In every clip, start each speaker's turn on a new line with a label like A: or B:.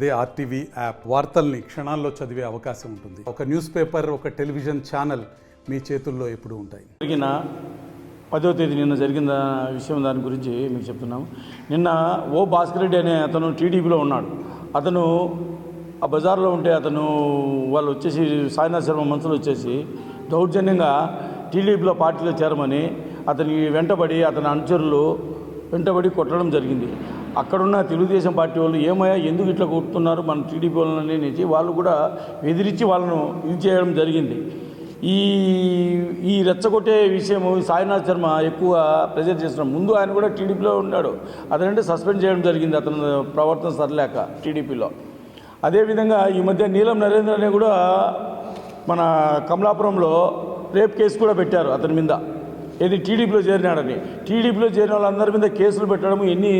A: అదే RTV app. వార్తల్ని క్షణాల్లో చదివే అవకాశం ఉంటుంది. ఒక న్యూస్ పేపర్ ఒక టెలివిజన్ ఛానల్ మీ చేతుల్లో ఎప్పుడు ఉంటాయి.
B: జరిగిన పదో తేదీ నిన్న జరిగిన విషయం దాని గురించి మీకు చెప్తున్నాము. నిన్న ఓ భాస్కర్ రెడ్డి అనే అతను టీడీపీలో ఉన్నాడు. అతను ఆ బజార్లో ఉంటే అతను వాళ్ళు వచ్చేసి సాయినాథ్ శర్మ మనుషులు వచ్చేసి దౌర్జన్యంగా టీడీపీలో పార్టీలో చేరమని అతని వెంటబడి అతని అనుచరులు వెంటబడి కొట్టడం జరిగింది. అక్కడున్న తెలుగుదేశం పార్టీ వాళ్ళు ఏమయ్యా ఎందుకు ఇట్లా కొడుతున్నారు మన టీడీపీ వాళ్ళని అనేసి వాళ్ళు కూడా ఎదిరించి వాళ్ళను ఇది చేయడం జరిగింది. ఈ ఈ రెచ్చగొట్టే విషయం సాయినాథ్ శర్మ ఎక్కువ ప్రెజర్ చేసిన ముందు ఆయన కూడా టీడీపీలో ఉన్నాడు. అతనంటే సస్పెండ్ చేయడం జరిగింది అతను ప్రవర్తన సరలేక టీడీపీలో. అదేవిధంగా ఈ మధ్య నీలం నరేంద్ర అనే కూడా మన కమలాపురంలో రేప్ కేసు కూడా పెట్టారు అతని మీద. ఏది టీడీపీలో చేరినాడని. టీడీపీలో చేరిన వాళ్ళందరి మీద కేసులు పెట్టడము ఎన్ని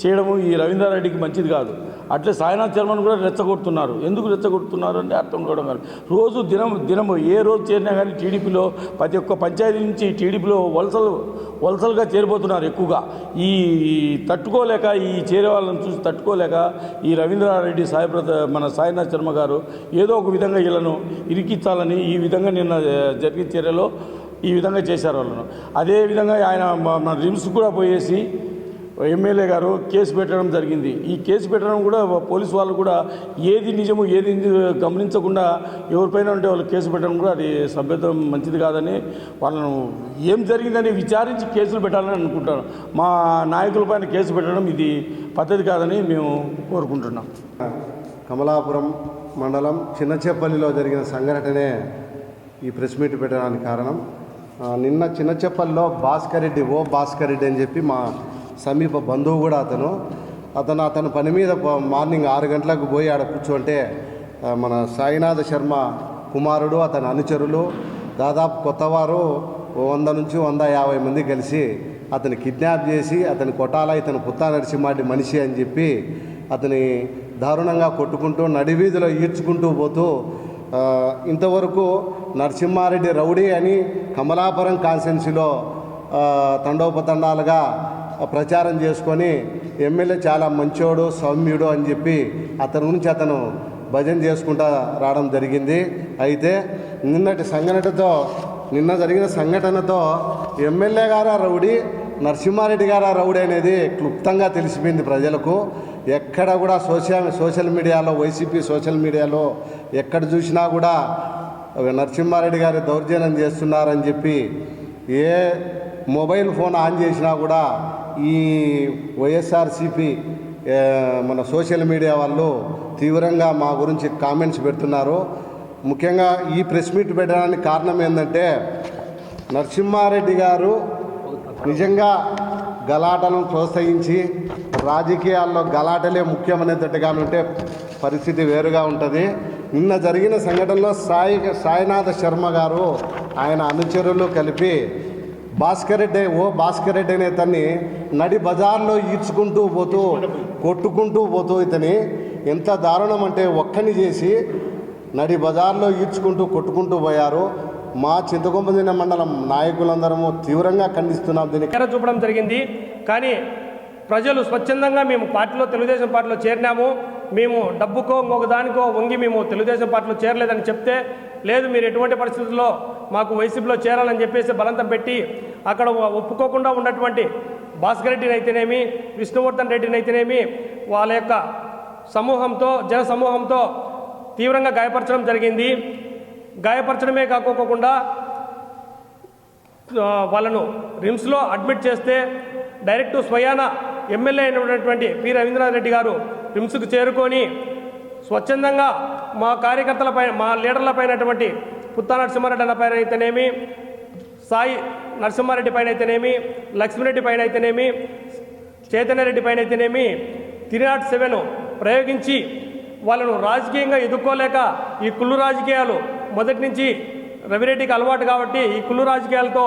B: చేయడము ఈ రవీంద్రారెడ్డికి మంచిది కాదు. అట్లే సాయినాథ్ శర్మను కూడా రెచ్చగొడుతున్నారు. ఎందుకు రెచ్చగొడుతున్నారు అంటే అర్థం కావడం కాదు. రోజు దినం దినము ఏ రోజు చేరినా కానీ టీడీపీలో ప్రతి ఒక్క పంచాయతీ నుంచి టీడీపీలో వలసలు వలసలుగా చేరిపోతున్నారు ఎక్కువగా. ఈ తట్టుకోలేక ఈ చేరే వాళ్ళని చూసి తట్టుకోలేక ఈ రవీంద్రారెడ్డి సాయి మన సాయినాథ్ శర్మ గారు ఏదో ఒక విధంగా వీళ్ళను ఇరికించాలని ఈ విధంగా నిన్న జరిగిన చర్యలో ఈ విధంగా చేశారు వాళ్ళను. అదేవిధంగా ఆయన మన రిమ్స్ కూడా పోయేసి ఎమ్మెల్యే గారు కేసు పెట్టడం జరిగింది. ఈ కేసు పెట్టడం కూడా పోలీసు వాళ్ళు కూడా ఏది నిజము ఏది గమనించకుండా ఎవరిపైన ఉంటే వాళ్ళు కేసు పెట్టడం కూడా అది సభ్యత్వం మంచిది కాదని వాళ్ళను ఏం జరిగిందని విచారించి కేసులు పెట్టాలని అనుకుంటాను. మా నాయకులపైన కేసు పెట్టడం ఇది పద్ధతి కాదని మేము కోరుకుంటున్నాం.
C: కమలాపురం మండలం చిన్నచేపల్లిలో జరిగిన సంఘటనే ఈ ప్రెస్ మీట్ పెట్టడానికి కారణం. నిన్న చిన్నచెప్పల్లో భాస్కర్ రెడ్డి ఓ భాస్కర్ రెడ్డి అని చెప్పి మా సమీప బంధువు కూడా అతను. అతను అతను పని మీద మార్నింగ్ ఆరు గంటలకు పోయి ఆడ కూర్చుంటే మన సాయినాథ శర్మ కుమారుడు అతని అనుచరులు దాదాపు కొత్తవారు వంద నుంచి వంద యాభై మంది కలిసి అతని కిడ్నాప్ చేసి అతని కొట్టాల ఇతను పుత్తా నరసింహాటి మనిషి అని చెప్పి అతని దారుణంగా కొట్టుకుంటూ నడివీధిలో ఈడ్చుకుంటూ పోతూ ఇంతవరకు నరసింహారెడ్డి రౌడీ అని కమలాపురం కాన్స్టెన్సీలో తండోపతండాలుగా ప్రచారం చేసుకొని ఎమ్మెల్యే చాలా మంచోడు సౌమ్యుడు అని చెప్పి అతని గురించి అతను భజన చేసుకుంటా రావడం జరిగింది. అయితే నిన్నటి సంఘటనతో నిన్న జరిగిన సంఘటనతో ఎమ్మెల్యే గారు రౌడీ నరసింహారెడ్డి గారు రౌడీ అనేది క్లుప్తంగా తెలిసిపోయింది ప్రజలకు. ఎక్కడ కూడా సోషల్ సోషల్ మీడియాలో వైసీపీ సోషల్ మీడియాలో ఎక్కడ చూసినా కూడా నరసింహారెడ్డి గారి దౌర్జన్యం చేస్తున్నారని చెప్పి ఏ మొబైల్ ఫోన్ ఆన్ చేసినా కూడా ఈ వైఎస్ఆర్సిపి మన సోషల్ మీడియా వాళ్ళు తీవ్రంగా మా గురించి కామెంట్స్ పెడుతున్నారు. ముఖ్యంగా ఈ ప్రెస్ మీట్ పెట్టడానికి కారణం ఏంటంటే నరసింహారెడ్డి గారు నిజంగా గలాటలను ప్రోత్సహించి రాజకీయాల్లో గలాటలే ముఖ్యమనేటట్టుగా ఉంటే పరిస్థితి వేరుగా ఉంటుంది. నిన్న జరిగిన సంఘటనలో సాయి సాయినాథ శర్మ గారు ఆయన అనుచరులు కలిపి భాస్కర్ రెడ్డి ఓ భాస్కర్ రెడ్డి అనే ఇతన్ని నడి బజార్లో ఈడ్చుకుంటూ పోతూ కొట్టుకుంటూ పోతూ ఇతని ఎంత దారుణం అంటే ఒక్కని చేసి నడి బజార్లో ఈడ్చుకుంటూ కొట్టుకుంటూ పోయారు. మా చింతకొంపదిన మండలం నాయకులందరము తీవ్రంగా ఖండిస్తున్నాం దీనికి.
D: చూపడం జరిగింది. కానీ ప్రజలు స్వచ్ఛందంగా మేము పార్టీలో తెలుగుదేశం పార్టీలో చేరినాము. మేము డబ్బుకో ఒకదానికో వంగి మేము తెలుగుదేశం పార్టీలో చేరలేదని చెప్తే లేదు మీరు ఎటువంటి పరిస్థితుల్లో మాకు వైసీపీలో చేరాలని చెప్పేసి బలంతం పెట్టి అక్కడ ఒప్పుకోకుండా ఉన్నటువంటి భాస్కర్ రెడ్డిని అయితేనేమి విష్ణువర్ధన్ రెడ్డిని అయితేనేమి వాళ్ళ యొక్క సమూహంతో జన సమూహంతో తీవ్రంగా గాయపరచడం జరిగింది. గాయపరచడమే కాకోకుండా వాళ్ళను రిమ్స్లో అడ్మిట్ చేస్తే డైరెక్ట్ స్వయాన ఎమ్మెల్యే అయినటువంటి పి రవీంద్రనాథ్ గారు రిమ్స్కు చేరుకొని స్వచ్ఛందంగా మా కార్యకర్తలపై మా లీడర్లపైనటువంటి పుత్తా నరసింహారెడ్డి అన్న పైన అయితేనేమి సాయి నరసింహారెడ్డి పైన అయితేనేమి లక్ష్మిరెడ్డి పైన అయితేనేమి చైతన్యరెడ్డి పైన అయితేనేమి త్రీ నాట్ సెవెన్ ప్రయోగించి వాళ్ళను రాజకీయంగా ఎదుర్కోలేక ఈ కుళ్ళు రాజకీయాలు మొదటి నుంచి రవిరెడ్డికి అలవాటు కాబట్టి ఈ కుళ్ళు రాజకీయాలతో